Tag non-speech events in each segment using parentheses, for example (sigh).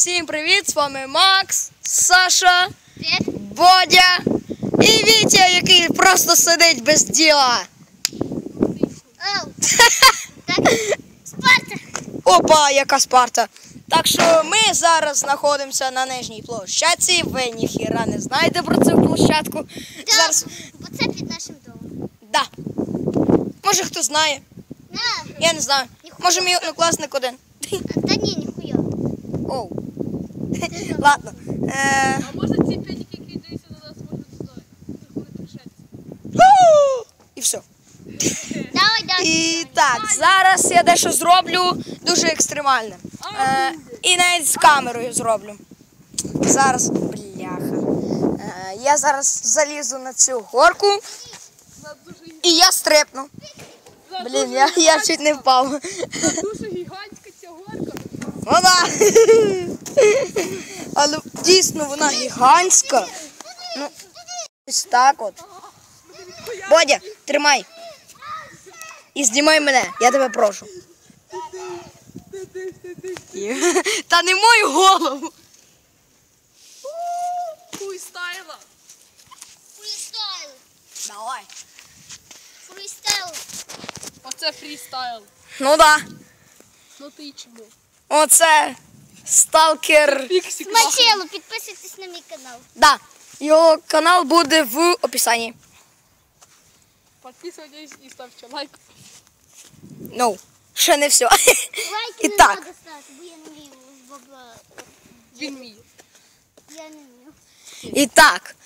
Всім привіт! З вами Макс, Саша, Привет. Бодя і Вітя, який просто сидить без діла. Спарта. Опа, яка Спарта. Так що ми зараз знаходимося на нижній площадці. Ви ніхіра не знаєте про цю площадку. Да, Зараз. бо це під нашим домом. Да. Може хто знає. На. Я не знаю. Може мій однокласник один. Та ні, ніхуя. Оу. (laughs) Ладно. Е... А може ці п'ятики, які дивляться на нас, решетці? І все. Давай, давай. І так, зараз я дещо зроблю дуже екстремальне. Е, і навіть з камерою зроблю. Зараз, бляха. Е, я зараз залізу на цю горку Вона дуже, і я стрипну. вона Блін, я, я чуть не впав. дуже, дуже гігантська ця горка. Вона. (laughs) Але дійсно вона гігантська. Ну, ось так от. Бодя, тримай. І знімай мене, я тебе прошу. Та не мою голову. Фрістайла. Фрістайл. Давай. Фрістайл. Оце фрістайл. Ну да. Ну ти чому? Оце сталкер. Смачело, підписуйтесь на мій канал. Да. Його канал буде в описанні. Підписуйтесь і ставте лайк. Ну, ще не все. Лайки І не так. треба ставити, бо я не вмію в бабла. Він мій. Я не вмію. І так.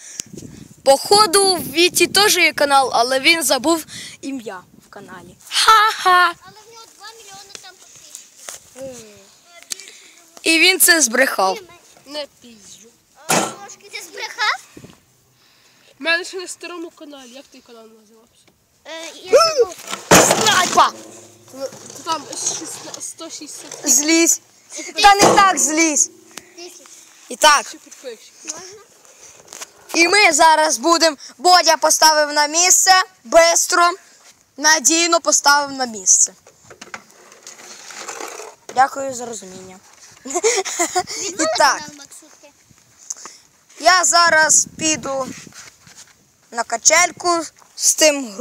Походу, в Віті теж є канал, але він забув ім'я в каналі. Ха-ха. Але в нього 2 мільйони там підписчиків. І він це збрехав. Не пізжу. Трошки ти збрехав? У мене ще на старому каналі. Як той канал називався? Е, Я забув. Снайпа! Там 16 160 Злізь. Та не так злізь. Десять. І так. підписчиків. Можна? І ми зараз будемо. Бодя поставив на місце. Бистро. Надійно поставив на місце. Дякую за розуміння. (laughs) І так. Я зараз піду на качельку з тим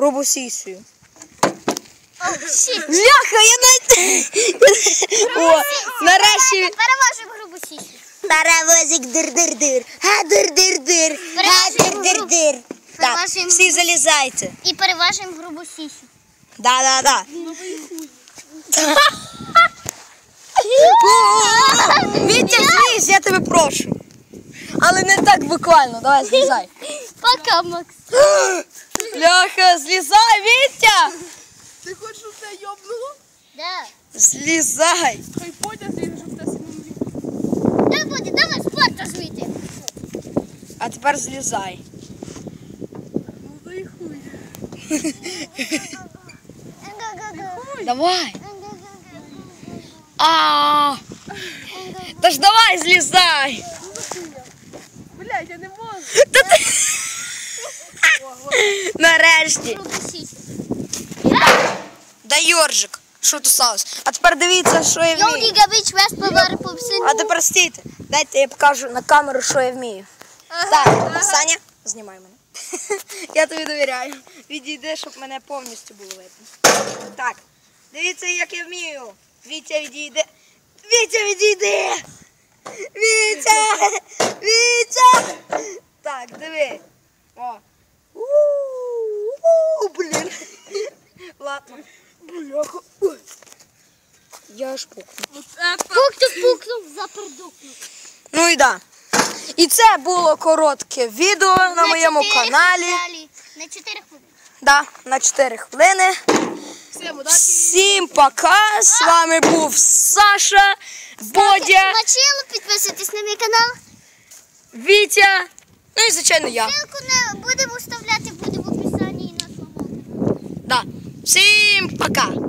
щит. Бляха, я навіть... О, нарешті... Переважимо грубу сісю. Паровозик дир-дир-дир, га дир-дир-дир, га дир-дир-дир. Так, всі залізайте. І переважимо грубу сісю. Да-да-да. (laughs) Вітя, злізь, я тебе прошу. Але не так буквально, давай злізай. Пока, Макс. Бляха, злізай, Вітя! Ти хочеш, щоб тебе йобнуло? Да. Злізай. Хай подя злізе, щоб тебе сильно. Дай буде, давай спорта звити. А тепер злізай. Ну да хуй. (laughs) Давай. А. Та ж давай злізай. Блядь, я не можу. Нарешті. Грубу сісю. Да Йоржик. Що тут сталося? А тепер дивіться, що я вмію. По всьому. А тепер стійте. Дайте я покажу на камеру, що я вмію. Так, Саня, знімай мене. (laughs) Я тобі довіряю. Відійди, щоб мене повністю було видно. Так, дивіться, як я вмію. Вітя відійде. Вітя відійди! Вітя! Вітя! Так, диви. О. У-у-у, Блін. Ладно. Бляха. Ой. Я аж пукну. Вот это. Пукнув, пукнув, запердукнув. Ну і да. І це було коротке відео на, моєму чотири каналі. На 4 хвилини. Да, на 4 хвилини. Всім пока. З вами був Саша, Бодя, Бачило, підписуйтесь на мій канал. Вітя. Ну і звичайно я. Ссылку не будемо вставляти, буде в описанні і на самому. Да. Всім пока.